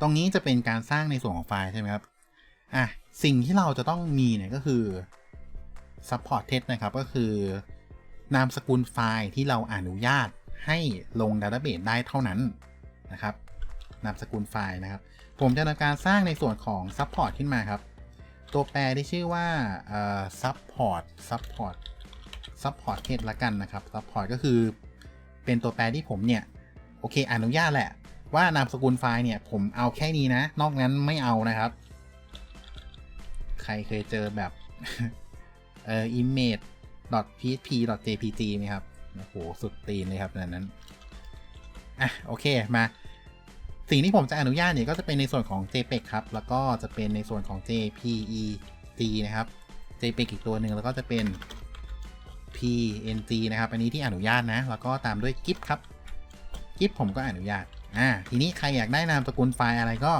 ตรงนี้จะเป็นการสร้างในส่วนของไฟล์ใช่ไหมครับอะสิ่งที่เราจะต้องมีเนี่ยก็คือ supported นะครับก็คือนามสกุลไฟล์ที่เราอนุญาตให้ลงดัตเตอร์เบสได้เท่านั้นนะครับนามสกุลไฟล์นะครับ ผมจะทำการสร้างในส่วนของ support ขึ้นมาครับ ตัวแปรที่ชื่อว่า support support supported ละกันนะครับ support ก็คือเป็นตัวแปรที่ผมเนี่ย โอเค อนุญาตแหละ ว่านามสกุลไฟล์เนี่ย ผมเอาแค่นี้นะ นอกนั้นไม่เอานะครับ ใครเคยเจอแบบเอ่อ image php jpg ไหมครับ โอ้โห สุดตีนเลยครับนั้นนั้น อะ โอเค มา สิ่งที่ผมจะอนุญาตเนี่ย ก็จะเป็นในส่วนของ jpeg ครับ แล้วก็จะเป็นในส่วนของ jpeg นะครับ jpeg อีกตัวหนึ่งแล้วก็จะเป็น png นะครับ อันนี้ที่อนุญาตนะ แล้วก็ตามด้วย gif ครับ gif ผมก็อนุญาต อ่าทีนี้ใครอยากได้นามสกุลไฟล์อะไรก็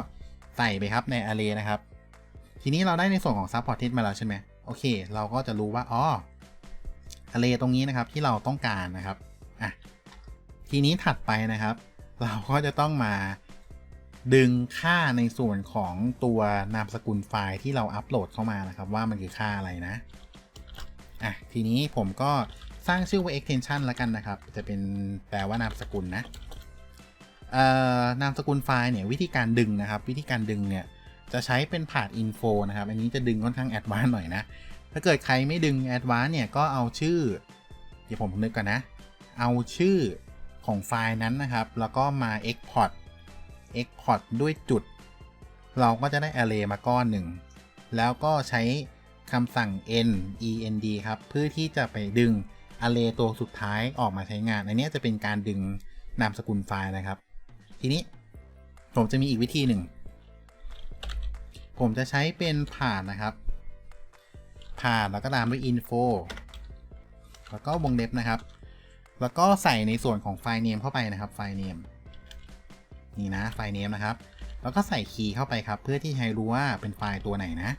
ใส่ไปครับใน array นะครับ ทีนี้เราได้ในส่วนของ supported มาแล้วใช่ไหมโอเค เราก็จะรู้ว่าอ๋อ array ตรงนี้นะครับที่เราต้องการนะครับอะทีนี้ถัดไปนะครับ เราก็จะต้องมาดึงค่าในส่วนของตัวนามสกุลไฟล์ที่เราอัปโหลดเข้ามานะครับ ว่ามันคือค่าอะไรนะอะทีนี้ผมก็สร้างชื่อว่า extension แล้วกันนะครับ จะเป็นแปลว่านามสกุลนะ นามสกุลไฟล์เนี่ยวิธีการดึงนะครับ วิธีการดึงเนี่ยจะใช้เป็นผ่าน info นะครับ อันนี้จะดึงค่อนข้างแอดวานซ์หน่อยนะ ถ้าเกิดใครไม่ดึงแอดวานซ์เนี่ยก็เอาชื่อ เดี๋ยวผมนึกก่อนนะ เอาชื่อของไฟล์นั้นนะครับ แล้วก็มา export export ด้วยจุด เราก็จะได้ array มาก้อนหนึ่ง แล้วก็ใช้คำสั่ง n end ครับ เพื่อที่จะไปดึง array ตัวสุดท้ายออกมาใช้งาน อันนี้จะเป็นการดึงนามสกุลไฟล์นะครับ ทีนี้ผมจะมีอีกวิธีหนึ่ง ผมจะใช้เป็นผ่านนะครับ ผ่านแล้วก็ตามด้วย info แล้วก็วงเล็บนะครับ แล้วก็ใส่ในส่วนของไฟล์ name เข้าไปนะครับไฟล์ name นี่นะไฟล์ name นะครับ แล้วก็ใส่คีย์เข้าไปครับ เพื่อที่ให้รู้ว่าเป็นไฟล์ตัวไหนนะ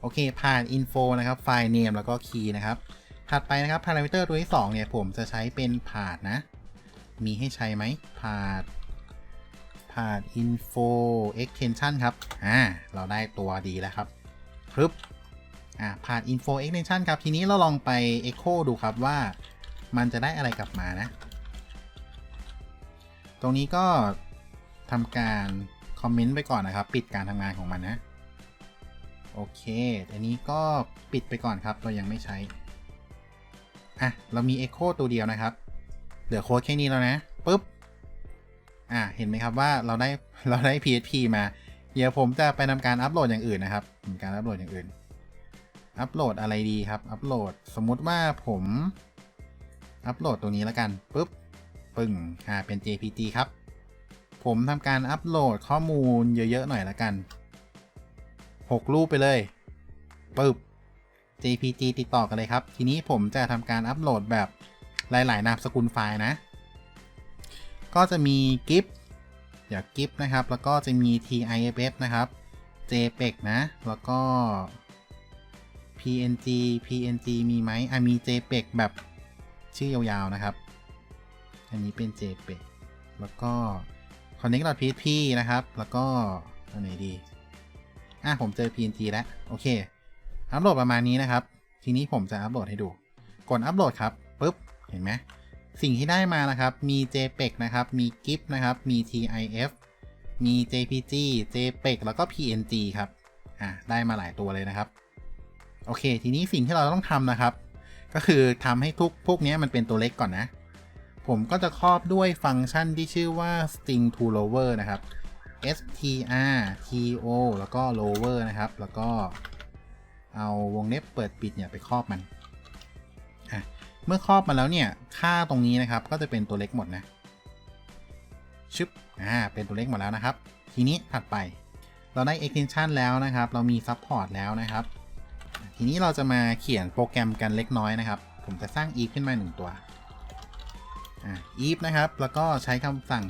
โอเค ผ่าน info นะครับ ไฟล์ name แล้วก็คีย์นะครับ ถัดไปนะครับ parameter ตัวที่2เนี่ยผมจะใช้เป็นผ่านนะ มีให้ใช้ไหมผ่าน ผ่าน info extension ครับ อ่า เราได้ตัวดีแล้วครับปึ๊บอ่า ผ่าน info extension ครับ ทีนี้เราลองไป echo ดูครับว่ามันจะได้อะไรกลับมานะ ตรงนี้ก็ทำการคอมเมนต์ไปก่อนนะครับ ปิดการทำงานของมันนะ โอเคอันนี้ก็ปิดไปก่อนครับ เรายังไม่ใช้ อะ เรามี Echo ตัวเดียวนะครับ เหลือโค้ดแค่นี้แล้วนะปุ๊บ อะเห็นไหมครับว่าเราได้เราได้ PHP มาเดี๋ยวผมจะไปทำการอัปโหลดอย่างอื่นนะครับทำการอัปโหลดอย่างอื่น อัปโหลดอะไรดีครับ อัปโหลดสมมุติว่าผมอัปโหลดตัวนี้แล้วกันปุ๊บปึ้งอ่าเป็น JPG ครับ ผมทำการอัปโหลดข้อมูลเยอะๆหน่อยละกัน 6 รูปไปเลยปึ๊บ JPG ติดต่อกันเลยครับ ทีนี้ผมจะทำการอัปโหลดแบบหลาย ๆ นามสกุลไฟล์นะ ก็จะมี GIF เดี๋ยว GIF นะครับ แล้วก็จะมี TIFF นะครับ JPEG นะ แล้วก็ PNG PNG มีไหมอะมี JPEG แบบชื่อยาวๆนะครับ อันนี้เป็น JPEG แล้วก็ connect.php นะครับ แล้วก็อันไหนดี อะผมเจอ PNG แล้ว โอเค อัปโหลดประมาณนี้นะครับ ทีนี้ผมจะอัปโหลดให้ดู กดอัปโหลดครับ ปุ๊บ เห็นไหม สิ่งที่ได้มานะครับ มี JPEG นะครับ มี GIF นะครับ มี TIF มี JPG JPEG แล้วก็ PNG ครับ อะได้มาหลายตัวเลยนะครับ โอเค ทีนี้สิ่งที่เราต้องทำนะครับ ก็คือทำให้ทุกพวกนี้มันเป็นตัวเล็กก่อนนะ ผมก็จะครอบด้วยฟังก์ชันที่ชื่อว่า string to lower นะครับ str to แล้วก็ lower นะครับ แล้วก็เอาวงเล็บเปิดปิดเนี่ยไปครอบมัน เมื่อครอบมาแล้วเนี่ย ค่าตรงนี้นะครับ ก็จะเป็นตัวเล็กหมดนะ ชึบ อ่า เป็นตัวเล็กหมดแล้วนะครับ ทีนี้ถัดไป เราได้ extension แล้วนะครับ เรามี support แล้วนะครับ ทีนี้เราจะมาเขียนโปรแกรมกันเล็กน้อยนะครับ ผมจะสร้าง if ขึ้นมาหนึ่งตัว อ่า if นะครับ แล้วก็ใช้คำสั่ง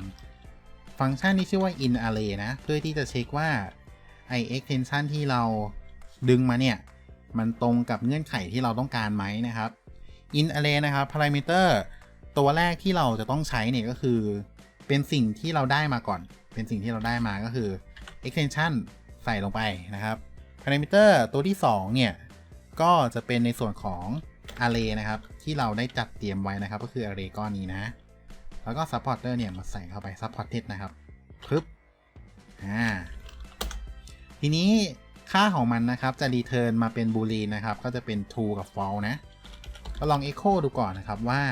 ฟังก์ชันที่ชื่อว่า in array นะ เพื่อที่จะเช็คว่าไอ extension ที่เราดึงมาเนี่ย มันตรงกับเงื่อนไขที่เราต้องการไหมนะครับ in array นะครับ parameter ตัวแรกที่เราจะต้องใช้เนี่ยก็คือ เป็นสิ่งที่เราได้มาก่อน เป็นสิ่งที่เราได้มาก็คือ extension ใส่ลงไปนะครับ parameter ตัวที่ 2 เนี่ย ก็จะเป็นในส่วนของ array นะครับ ที่เราได้จัดเตรียมไว้นะครับ ก็คือ array ก้อนนี้นะ แล้วก็ supporter เนี่ยมาใส่เข้าไป supported นะครับปึ๊บอ่าทีนี้ค่าของมันนะครับจะ return มาเป็น boolean นะครับ ก็จะเป็น true กับ false นะ็ลอง echo ดูก่อนนะครับว่า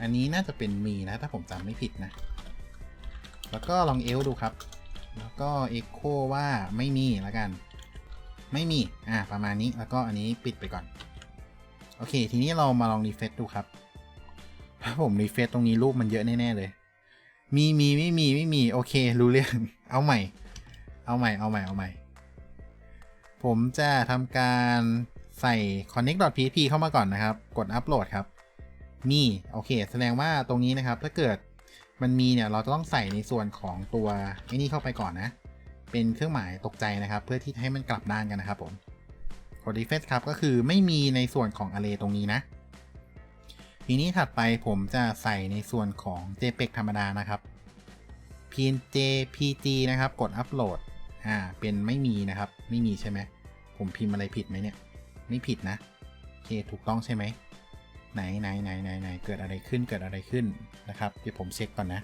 อันนี้น่าจะเป็นมีนะ ถ้าผมจำไม่ผิดนะ แล้วก็ลอง else ดูครับ แล้วก็ echo ว่าไม่มีแล้วกัน ไม่มี อ่า ประมาณนี้ แล้วก็อันนี้ปิดไปก่อน โอเค ทีนี้เรามาลอง refresh ดูครับ ถ้าผม refresh ตรงนี้รูปมันเยอะแน่ ๆ เลย มีมีไม่มีไม่มี โอเค รู้เรื่อง เอาใหม่ เอาใหม่ เอาใหม่ เอาใหม่ ผมจะทำการ ใส่ connect.php เข้ามาก่อนนะครับ กด upload ครับ มี โอเค แสดงว่าตรงนี้นะครับ ถ้าเกิดมันมีเนี่ย เราจะต้องใส่ในส่วนของตัวไอ้นี่เข้าไปก่อนนะ เป็นเครื่องหมายตกใจนะครับ เพื่อที่ให้มันกลับด้านกันนะครับผมกด refresh ครับ ก็คือไม่มีในส่วนของ array ตรงนี้นะ ทีนี้ถัดไปผมจะใส่ในส่วนของ jpeg ธรรมดานะครับ png pg นะครับ กด upload อ่า เป็นไม่มีนะครับ ไม่มีใช่ไหม ผมพิมพ์อะไรผิดไหมเนี่ย ไม่ผิดนะโอเคถูกต้องใช่ไหมไหนไหนไหนไหนไหนเกิดอะไรขึ้นเกิดอะไรขึ้นนะครับเดี๋ยวผมเช็คก่อนนะ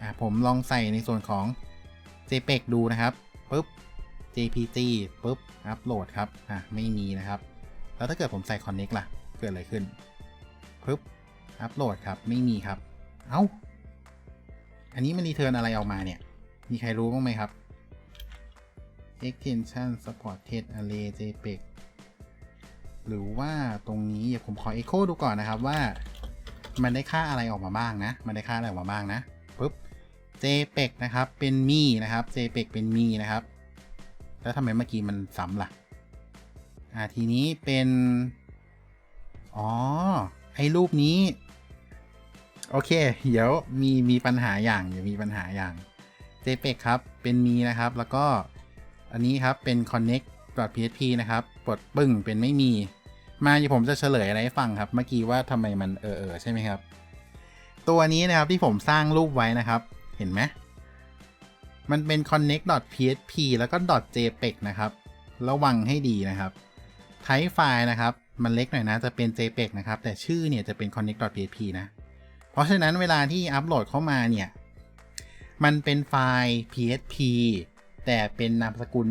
อ่าผมลองใส่ในส่วนของ jpeg ดูนะครับปุ๊บ jpg ปุ๊บ upload ครับอะไม่มีนะครับ แล้วถ้าเกิดผมใส่ connect ล่ะ เกิดอะไรขึ้นปุ๊บ upload ครับไม่มีครับ เอ้า อันนี้มันรีเทิร์นอะไรออกมาเนี่ย มีใครรู้บ้างไหมครับ extension supported array jpeg หรือว่าตรงนี้เดี๋ยวผมขอ echo ดูก่อนนะครับว่า มันได้ค่าอะไรออกมาบ้างนะ มันได้ค่าอะไรออกมาบ้างนะปุ๊บ jpeg นะครับเป็นมีนะครับ jpeg เป็นมีนะครับ แล้วทำไมเมื่อกี้มันซ้ำล่ะอ่าทีนี้เป็น อ๋อไอ้รูปนี้ โอเค เดี๋ยวมีมีปัญหาอย่างเดี๋ยวมีปัญหาอย่าง jpeg ครับเป็นมีนะครับแล้วก็อันนี้ครับเป็น connect php นะครับกดปึ้งเป็นไม่มี มาเดี๋ยวผมจะเฉลยอะไรให้ฟังครับ เมื่อกี้ว่าทำไมมันเออเออใช่ไหมครับ ตัวนี้นะครับที่ผมสร้างรูปไว้นะครับ เห็นไหมมันเป็น connect.php แล้วก็ .jpeg นะครับ ระวังให้ดีนะครับ type ไฟล์นะครับ มันเล็กหน่อยนะจะเป็น jpeg นะครับ แต่ชื่อเนี่ยจะเป็น connect.php นะ เพราะฉะนั้นเวลาที่อัปโหลดเข้ามาเนี่ย มันเป็นไฟล์ php แต่เป็นนามสกุล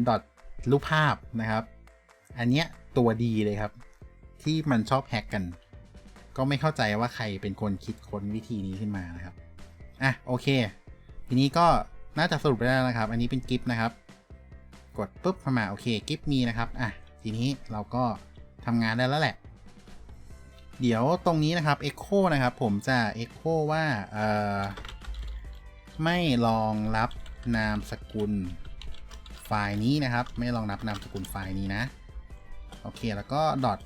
รูปภาพนะครับ อันเนี้ยตัวดีเลยครับ ที่มันชอบแฮกกัน ก็ไม่เข้าใจว่าใครเป็นคนคิดค้นวิธีนี้ขึ้นมานะครับอะโอเค ทีนี้ก็น่าจะสรุปได้แล้วนะครับ อันนี้เป็นกิฟต์นะครับ กดปุ๊บเข้ามาโอเคกิฟต์มีนะครับอะทีนี้เราก็ทำงานได้แล้วแหละ เดี๋ยวตรงนี้นะครับ Echo นะครับ ผมจะ Echo ว่าเอ่อไม่รองรับนามสกุล ล์นี้นะครับ ไม่รองรับนามสกุลไฟล์นี้นะ โอเค แล้วก็ dot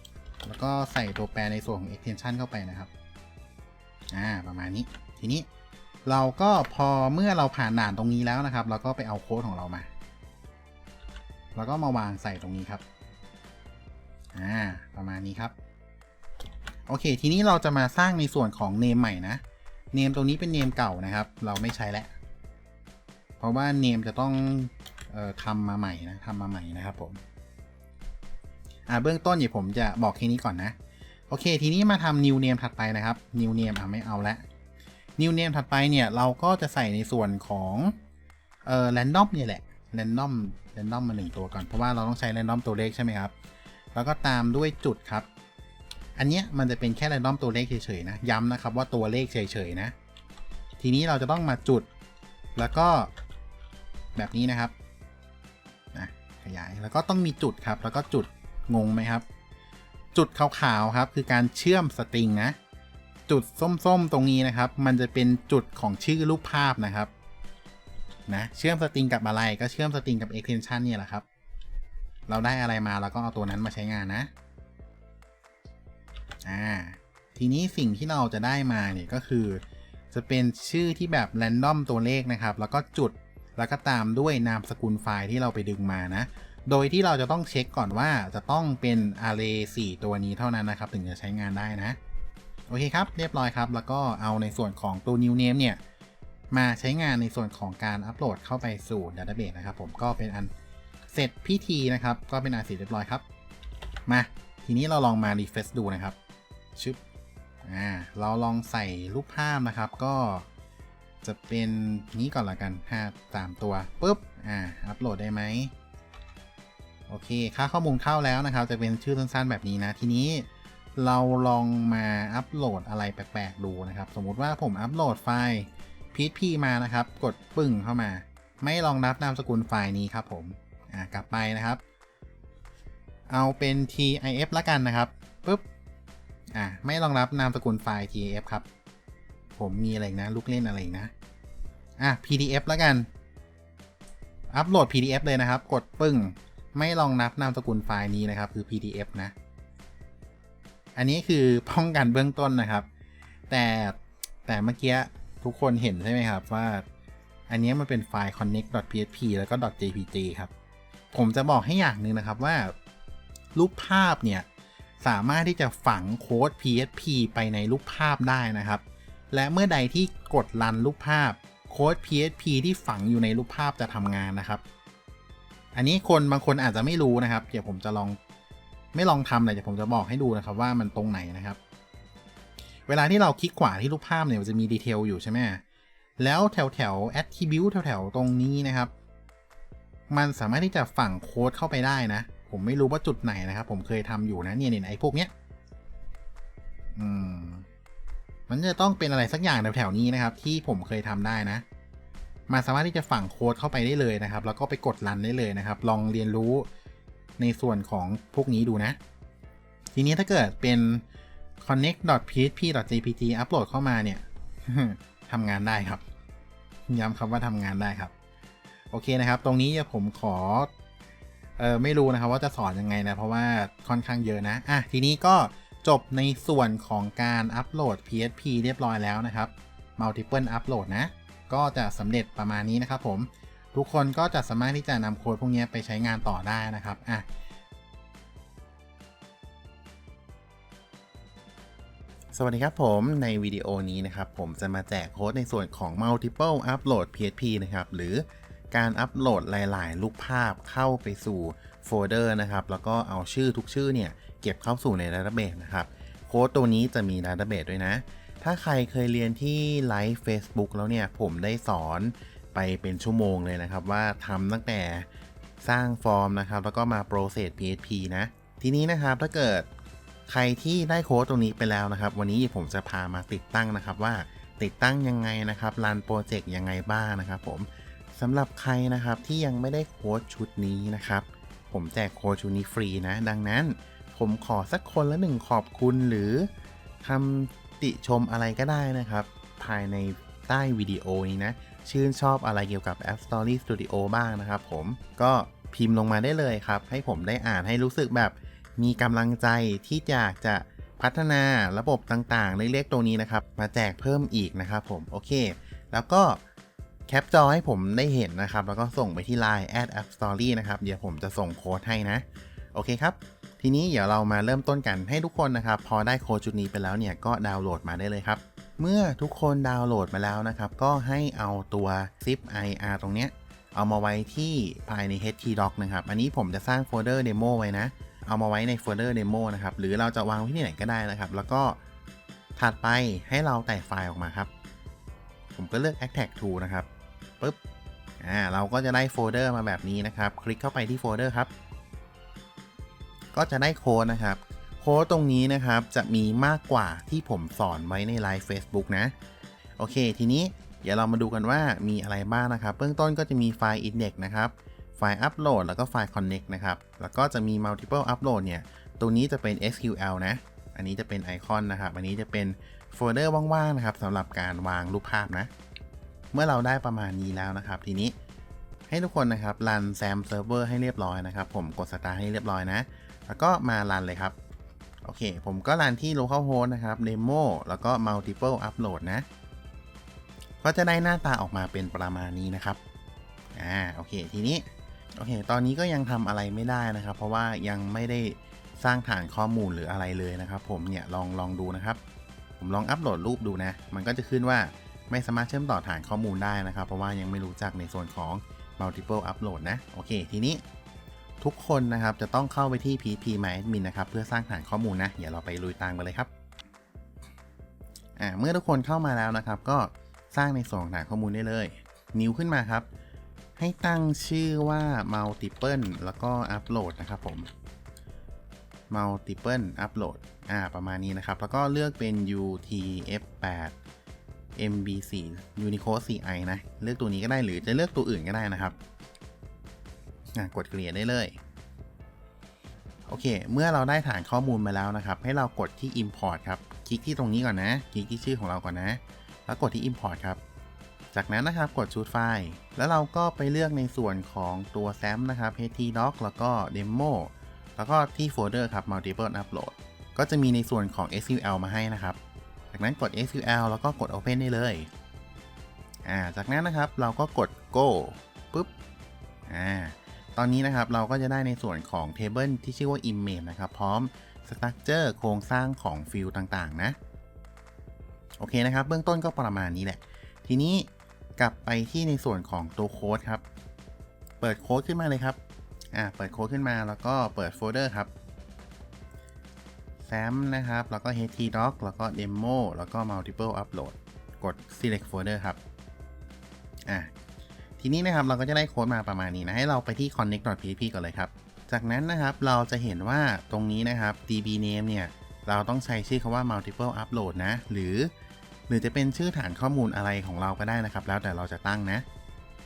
แล้วก็ใส่ตัวแปรในส่วนของ extension เข้าไปนะครับ อ่า ประมาณนี้ ทีนี้เราก็พอเมื่อเราผ่านด่านตรงนี้แล้วนะครับ เราก็ไปเอาโค้ดของเรามา แล้วก็มาวางใส่ตรงนี้ครับ อ่า ประมาณนี้ครับ โอเค ทีนี้เราจะมาสร้างในส่วนของเนมใหม่นะเนมตรงนี้เป็นเนมเก่านะครับ เราไม่ใช้แล้ว เพราะว่าเนมจะต้อง ทำมาใหม่นะทำมาใหม่นะครับผมอ่าเบื้องต้นเดี๋ยผมจะบอกแค่นี้ก่อนนะ โอเค ทีนี้มาทำ new name ถัดไปนะครับ new name อะไม่เอาละ new name ถัดไปเนี่ยเราก็จะใส่ในส่วนของเอ่อ random เนี่ยแหละ random random มาหนึ่งตัวก่อน เพราะว่าเราต้องใช้ random ตัวเลขใช่ไหมครับ แล้วก็ตามด้วยจุดครับ อันเนี้ยมันจะเป็นแค่ random ตัวเลขเฉยๆนะ ย้ำนะครับว่าตัวเลขเฉยๆนะ ทีนี้เราจะต้องมาจุด แล้วก็แบบนี้นะครับ ขยาย แล้วก็ต้องมีจุดครับ แล้วก็จุดงงไหมครับ จุดขาวๆครับคือการเชื่อมสตริงนะ จุดส้มๆตรงนี้นะครับ มันจะเป็นจุดของชื่อรูปภาพนะครับนะเชื่อมสตริงกับอะไรก็เชื่อมสตริงกับ extension เนี่ยแหละครับ เราได้อะไรมาเราก็เอาตัวนั้นมาใช้งานนะอ่าทีนี้สิ่งที่เราจะได้มาเนี่ยก็คือ จะเป็นชื่อที่แบบ random ตัวเลขนะครับ แล้วก็จุด แล้วก็ตามด้วยนามสกุลไฟล์ที่เราไปดึงมานะ โดยที่เราจะต้องเช็คก่อนว่าจะต้องเป็น array 4ตัวนี้เท่านั้นนะครับ ถึงจะใช้งานได้นะ โอเคครับ เรียบร้อยครับ แล้วก็เอาในส่วนของตัว new name เนี่ย มาใช้งานในส่วนของการอัปโหลดเข้าไปสู่ดัตเตอร์เบสนะครับ ผมก็เป็นอันเสร็จพิธีนะครับ ก็เป็นอันเสร็จเรียบร้อยครับ มา ทีนี้เราลองมารีเฟซดูนะครับ ชึบ อ่า เราลองใส่รูปภาพนะครับ ก็ จะเป็นนี้ก่อนละกัน5 3ตัวปุ๊บอ่าอัปโหลดได้ไหมโอเค ค่าข้อมูลเข้าแล้วนะครับ จะเป็นชื่อสั้นๆแบบนี้นะ ทีนี้เราลองมาอัปโหลดอะไรแปลกๆดูนะครับ สมมุติว่าผมอัปโหลดไฟล์ php มานะครับ กดปึ้งเข้ามา ไม่รองรับนามสกุลไฟล์นี้ครับผมอ่ากลับไปนะครับ เอาเป็น TIF ละกันนะครับปุ๊บอ่าไม่รองรับนามสกุลไฟล์ TIF ครับ ผมมีอะไรนะ ลูกเล่นอะไรนะ อะ PDF และกัน อัปโหลด PDF เลยนะครับ กดปึ้ง ไม่รองรับนามสกุลไฟล์นี้นะครับ คือ PDF นะ อันนี้คือป้องกันเบื้องต้นนะครับ แต่แต่เมื่อกี้ทุกคนเห็นใช่ไหมครับว่า อันนี้มันเป็นไฟล์ connect.php แล้วก็ .jpg ครับ ผมจะบอกให้อย่างหนึ่งนะครับว่า รูปภาพเนี่ย สามารถที่จะฝังโค้ด PHP ไปในรูปภาพได้นะครับ และเมื่อใดที่กดรันรูปภาพโค้ด PHP ที่ฝังอยู่ในรูปภาพจะทำงานนะครับ อันนี้คนบางคนอาจจะไม่รู้นะครับ เดี๋ยวผมจะลองไม่ลองทำเลยเดี๋ยวผมจะบอกให้ดูนะครับว่ามันตรงไหนนะครับ เวลาที่เราคลิกขวาที่รูปภาพเนี่ยมันจะมีดีเทลอยู่ใช่ไหมแล้วแถวแถว attribute แถวแถวตรงนี้นะครับ มันสามารถที่จะฝังโค้ดเข้าไปได้นะ ผมไม่รู้ว่าจุดไหนนะครับ ผมเคยทำอยู่นะเนี่ยเนี่ยไอ้พวกเนี้ย อืม มันจะต้องเป็นอะไรสักอย่างแถวๆนี้นะครับ ที่ผมเคยทำได้นะมันสามารถที่จะฝังโค้ดเข้าไปได้เลยนะครับ แล้วก็ไปกดรันได้เลยนะครับ ลองเรียนรู้ในส่วนของพวกนี้ดูนะ ทีนี้ถ้าเกิดเป็น connect.php.jpg อัปโหลดเข้ามาเนี่ยทำงานได้ครับ ย้ำคำว่าทำงานได้ครับ โอเคนะครับ ตรงนี้ผมขอเออไม่รู้นะครับว่าจะสอนยังไงนะ เพราะว่าค่อนข้างเยอะนะ อะ ทีนี้ก็ จบในส่วนของการอัปโหลด PHP เรียบร้อยแล้วนะครับ multiple upload นะ ก็จะสำเร็จประมาณนี้นะครับผม ทุกคนก็จะสามารถที่จะนำโค้ดพวกนี้ไปใช้งานต่อได้นะครับอะสวัสดีครับผมในวิดีโอนี้นะครับผมจะมาแจกโค้ดในส่วนของ multiple upload PHP นะครับหรือการอัปโหลดหลาย ๆ รูปภาพเข้าไปสู่โฟลเดอร์นะครับแล้วก็เอาชื่อทุกชื่อเนี่ย เก็บเข้าสู่ในดัตเตอร์เบสนะครับ โค้ดตัวนี้จะมีดัตเตอร์เบสด้วยนะ ถ้าใครเคยเรียนที่ไลฟ์ Facebook แล้วเนี่ย ผมได้สอนไปเป็นชั่วโมงเลยนะครับ ว่าทำตั้งแต่สร้างฟอร์มนะครับ แล้วก็มา process PHP นะ ทีนี้นะครับถ้าเกิดใครที่ได้โค้ดตรงนี้ไปแล้วนะครับ วันนี้ผมจะพามาติดตั้งนะครับว่าติดตั้งยังไงนะครับรันโปรเจกต์ยังไงบ้างนะครับผมสำหรับใครนะครับที่ยังไม่ได้โค้ดชุดนี้นะครับ ผมแจกโค้ดชุดนี้ฟรีนะ ดังนั้น ผมขอสักคนละหนึ่งขอบคุณหรือคำติชมอะไรก็ได้นะครับ ภายในใต้วิดีโอนี้นะ ชื่นชอบอะไรเกี่ยวกับ App Story Studio บ้างนะครับผมก็พิมพ์ลงมาได้เลยครับ ให้ผมได้อ่านให้รู้สึกแบบมีกำลังใจที่อยากจะพัฒนาระบบต่างๆ เล็กๆตรงนี้นะครับ มาแจกเพิ่มอีกนะครับผม โอเค แล้วก็แคปจอให้ผมได้เห็นนะครับ แล้วก็ส่งไปที่ Line at app story นะครับ เดี๋ยวผมจะส่งโค้ดให้นะ โอเคครับ ทีนี้เดี๋ยวเรามาเริ่มต้นกันให้ทุกคนนะครับ พอได้โค้ดชุดนี้ไปแล้วเนี่ยก็ดาวน์โหลดมาได้เลยครับ เมื่อทุกคนดาวน์โหลดมาแล้วนะครับ ก็ให้เอาตัว zip ir ตรงเนี้ยเอามาไว้ที่ภายใน htdoc นะครับ อันนี้ผมจะสร้างโฟลเดอร์เดโมไว้นะ เอามาไว้ในโฟลเดอร์เดโมนะครับ หรือเราจะวางไว้ที่ไหนก็ได้นะครับ แล้วก็ถัดไปให้เราแตกไฟล์ออกมาครับ ผมก็เลือก extract to นะครับปุ๊บ อ่า เราก็จะได้โฟลเดอร์มาแบบนี้นะครับ คลิกเข้าไปที่โฟลเดอร์ครับ ก็จะได้โค้ดนะครับ โค้ดตรงนี้นะครับจะมีมากกว่าที่ผมสอนไว้ในไลฟ์ Facebook นะ โอเค ทีนี้เดี๋ยวเรามาดูกันว่ามีอะไรบ้างนะครับ เบื้องต้นก็จะมีไฟล์ index นะครับไฟล์ upload แล้วก็ไฟล์ connect นะครับ แล้วก็จะมี multiple upload เนี่ยตรงนี้จะเป็น SQL นะ อันนี้จะเป็นไอคอนนะครับ อันนี้จะเป็นโฟลเดอร์ว่างๆนะครับสำหรับการวางรูปภาพนะ เมื่อเราได้ประมาณนี้แล้วนะครับ ทีนี้ให้ทุกคนนะครับรัน SAM server ให้เรียบร้อยนะครับ ผมกด start ให้เรียบร้อยนะ แล้วก็มารันเลยครับ โอเค ผมก็รันที่ localhost นะครับ demo แล้วก็ multiple upload นะ ก็จะได้หน้าตาออกมาเป็นประมาณนี้นะครับ อ่า โอเค ทีนี้ โอเค ตอนนี้ก็ยังทำอะไรไม่ได้นะครับ เพราะว่ายังไม่ได้สร้างฐานข้อมูลหรืออะไรเลยนะครับ ผมเนี่ย ลอง ลองดูนะครับ ผมลองอัปโหลดรูปดูนะ มันก็จะขึ้นว่าไม่สามารถเชื่อมต่อฐานข้อมูลได้นะครับ เพราะว่ายังไม่รู้จักในส่วนของ multiple upload นะ โอเค ทีนี้ ทุกคนนะครับจะต้องเข้าไปที่ PHP My Admin นะครับเพื่อสร้างฐานข้อมูลนะเดี๋ยวเราไปลุยตามกันเลยครับอ่าเมื่อทุกคนเข้ามาแล้วนะครับ ก็สร้างในส่วนของฐานข้อมูลได้เลย นิ้วขึ้นมาครับ ให้ตั้งชื่อว่า multiple แล้วก็ upload นะครับผม multiple upload อ่าประมาณนี้นะครับ แล้วก็เลือกเป็น UTF8 MB4 Unicode CI นะ เลือกตัวนี้ก็ได้หรือจะเลือกตัวอื่นก็ได้นะครับ กดเกลี่ยได้เลย โอเค เมื่อเราได้ฐานข้อมูลมาแล้วนะครับ ให้เรากดที่ import ครับ คลิกที่ตรงนี้ก่อนนะ คลิกที่ชื่อของเราก่อนนะ แล้วกดที่ import ครับ จากนั้นนะครับกด choose file แล้วเราก็ไปเลือกในส่วนของตัว SAM นะครับ htdoc แล้วก็ demo แล้วก็ที่โฟลเดอร์ครับ multiple upload ก็จะมีในส่วนของ SQL มาให้นะครับ จากนั้นกด SQL แล้วก็กด Open ได้เลย อ่า จากนั้นนะครับเราก็กด Go ปุ๊บ อ่า ตอนนี้นะครับเราก็จะได้ในส่วนของ Table ที่ชื่อว่า Image นะครับ พร้อม Structure โครงสร้างของฟิลต่างๆ นะ โอเคนะครับ เบื้องต้นก็ประมาณนี้แหละ ทีนี้กลับไปที่ในส่วนของตัวโค้ดครับ เปิดโค้ดขึ้นมาเลยครับ อ่า เปิดโค้ดขึ้นมาแล้วก็เปิดโฟลเดอร์ครับ SAM นะครับ แล้วก็ htdoc แล้วก็ demo แล้วก็ multiple upload กด select folder ครับ อะ ทีนี้นะครับเราก็จะได้โค้ดมาประมาณนี้นะ ให้เราไปที่ connect.php ก่อนเลยครับ จากนั้นนะครับเราจะเห็นว่าตรงนี้นะครับ db name เนี่ย เราต้องใช้ชื่อคาว่า multiple upload นะ หรือ หรือจะเป็นชื่อฐานข้อมูลอะไรของเราก็ได้นะครับ แล้วแต่เราจะตั้งนะ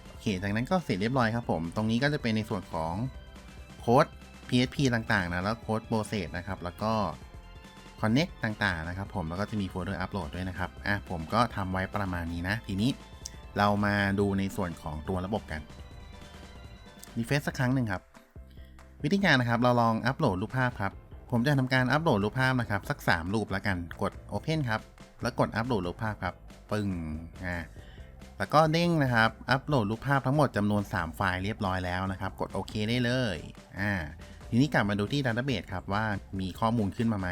โอเค จากนั้นก็เสร็จเรียบร้อยครับผม ตรงนี้ก็จะเป็นในส่วนของโค้ด PHP ต่างๆนะแล้วโค้ด process นะครับ แล้วก็ connect ต่างๆนะครับ ผมแล้วก็จะมีโฟลเดอร์อัปโหลดด้วยนะครับอะผมก็ทำไว้ประมาณนี้นะ ทีนี้ เรามาดูในส่วนของตัวระบบกันรีเฟซสักครั้งหนึ่งครับ วิธีการนะครับเราลองอัปโหลดรูปภาพครับ ผมจะทำการอัปโหลดรูปภาพนะครับสัก 3 รูปแล้วกันกด Open ครับ แล้วกดอัปโหลดรูปภาพครับ ปึ้งอ่าแล้วก็เด้งนะครับ อัปโหลดรูปภาพทั้งหมดจำนวน 3 ไฟล์เรียบร้อยแล้วนะครับ กดโอเคได้เลยอ่าทีนี้กลับมาดูที่ดัตเตอร์เบสครับว่ามีข้อมูลขึ้นมาไหม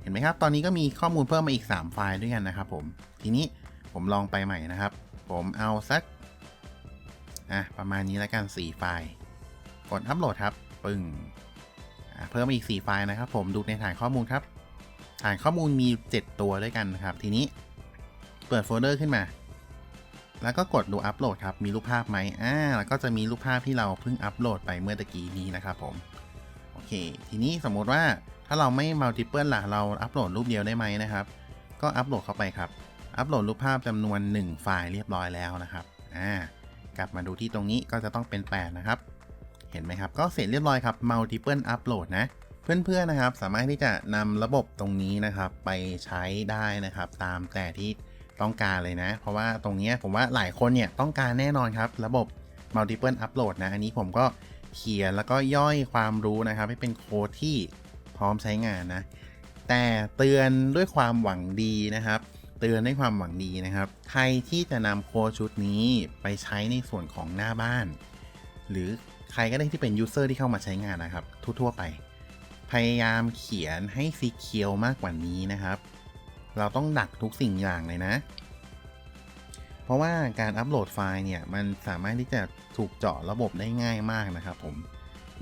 เห็นไหมครับ ตอนนี้ก็มีข้อมูลเพิ่มมาอีก 3 ไฟล์ด้วยกันนะครับผม ทีนี้ ผมลองไปใหม่นะครับ ผมเอาสัก อะ ประมาณนี้แล้วกัน 4 ไฟล์ กดอัปโหลดครับ ปึ้งเพิ่มอีก 4 ไฟล์นะครับ ผมดูในฐานข้อมูลครับ ฐานข้อมูลมี 7 ตัวด้วยกันนะครับ ทีนี้เปิดโฟลเดอร์ขึ้นมา แล้วก็กดดูอัปโหลดครับ มีรูปภาพไหมอ่า แล้วก็จะมีรูปภาพที่เราเพิ่งอัปโหลดไปเมื่อตะกี้นี้นะครับผม โอเค ทีนี้สมมติว่าถ้าเราไม่ multiple ล่ะ เราอัปโหลดรูปเดียวได้ไหมนะครับ ก็อัปโหลดเข้าไปครับ อัปโหลดรูปภาพจำนวน 1 ไฟล์เรียบร้อยแล้วนะครับอ่ากลับมาดูที่ตรงนี้ก็จะต้องเป็น 8 นะครับ เห็นไหมครับ ก็เสร็จเรียบร้อยครับ multiple upload นะ เพื่อนๆนะครับ สามารถที่จะนำระบบตรงนี้นะครับ ไปใช้ได้นะครับ ตามแต่ที่ต้องการเลยนะ เพราะว่าตรงนี้ผมว่าหลายคนเนี่ยต้องการแน่นอนครับ ระบบ multiple upload นะ อันนี้ผมก็เขียนแล้วก็ย่อยความรู้นะครับ ให้เป็นโค้ดที่พร้อมใช้งานนะ แต่เตือนด้วยความหวังดีนะครับ เตือนด้วยความหวังดีนะครับ ใครที่จะนำโค้ดชุดนี้ไปใช้ในส่วนของหน้าบ้าน หรือใครก็ได้ที่เป็นยูเซอร์ที่เข้ามาใช้งานนะครับ ทั่ว ๆ ไป พยายามเขียนให้ซีเคียวมากกว่านี้นะครับ เราต้องดักทุกสิ่งอย่างเลยนะ เพราะว่าการอัปโหลดไฟล์เนี่ย มันสามารถที่จะถูกเจาะระบบได้ง่ายมากนะครับผม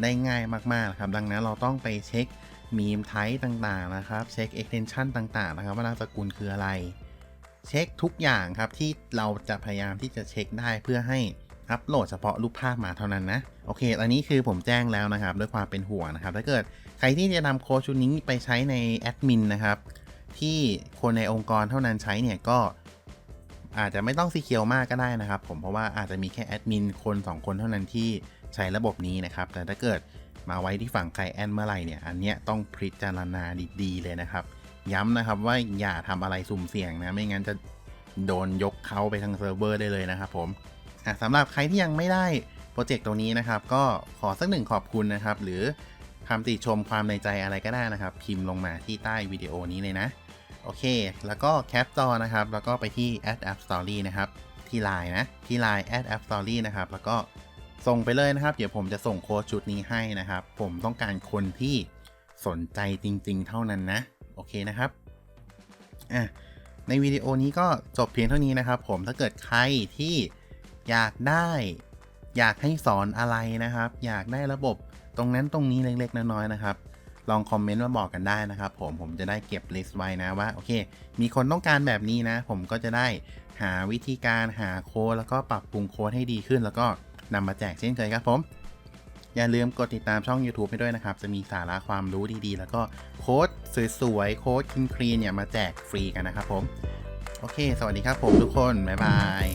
ได้ง่ายมากๆครับ ดังนั้นเราต้องไปเช็คมีมไทป์ต่างๆนะครับ เช็ค extension ต่างๆ นะครับ ว่านามสกุลคืออะไร เช็คทุกอย่างครับที่เราจะพยายามที่จะเช็คได้เพื่อให้อัปโหลดเฉพาะรูปภาพมาเท่านั้นนะ โอเค อันนี้คือผมแจ้งแล้วนะครับ ด้วยความเป็นห่วงนะครับ ถ้าเกิดใครที่จะนำโค้ดชุดนี้ไปใช้ในแอดมินนะครับ ที่คนในองค์กรเท่านั้นใช้เนี่ยก็อาจจะไม่ต้องซีเคียวมากก็ได้นะครับ ผมเพราะว่าอาจจะมีแค่แอดมินคน 2 คนเท่านั้นที่ใช้ระบบนี้นะครับ แต่ถ้าเกิดมาไว้ที่ฝั่งไคลแอนเมื่อไหร่เนี่ย อันเนี้ยต้องพิจารณาดีๆเลยนะครับ ย้ำนะครับว่าอย่าทำอะไรสุ่มเสี่ยงนะ ไม่งั้นจะโดนยกเขาไปทางเซิร์ฟเวอร์ได้เลยนะครับผมสำหรับใครที่ยังไม่ได้โปรเจกต์ตรงนี้นะครับ ก็ขอสักหนึ่งขอบคุณนะครับ หรือคำติชมความในใจอะไรก็ได้นะครับ พิมพ์ลงมาที่ใต้วิดีโอนี้เลยนะ โอเค แล้วก็แคปจอนะครับ แล้วก็ไปที่ add app story นะครับ ที่ Line นะ ที่ Line add app story นะครับ แล้วก็ส่งไปเลยนะครับ เดี๋ยวผมจะส่งโค้ดชุดนี้ให้นะครับ ผมต้องการคนที่สนใจจริง ๆ เท่านั้นนะ โอเคนะครับอะในวิดีโอนี้ก็จบเพียงเท่านี้นะครับ ผมถ้าเกิดใครที่อยากได้ อยากให้สอนอะไรนะครับ อยากได้ระบบตรงนั้นตรงนี้เล็ก ๆ น้อยๆนะครับ ลองคอมเมนต์มาบอกกันได้นะครับ ผมผมจะได้เก็บลิสต์ไว้นะว่าโอเค มีคนต้องการแบบนี้นะ ผมก็จะได้หาวิธีการหาโค้ดแล้วก็ปรับปรุงโค้ดให้ดีขึ้น แล้วก็นำมาแจกเช่นเคยครับผม อย่าลืมกดติดตามช่อง YouTube ให้ด้วยนะครับ จะมีสาระความรู้ดีๆ แล้วก็โค้ดสวยๆ โค้ดคลีนเนี่ยมาแจกฟรีกันนะครับผม โอเค สวัสดีครับผมทุกคน บ๊ายบาย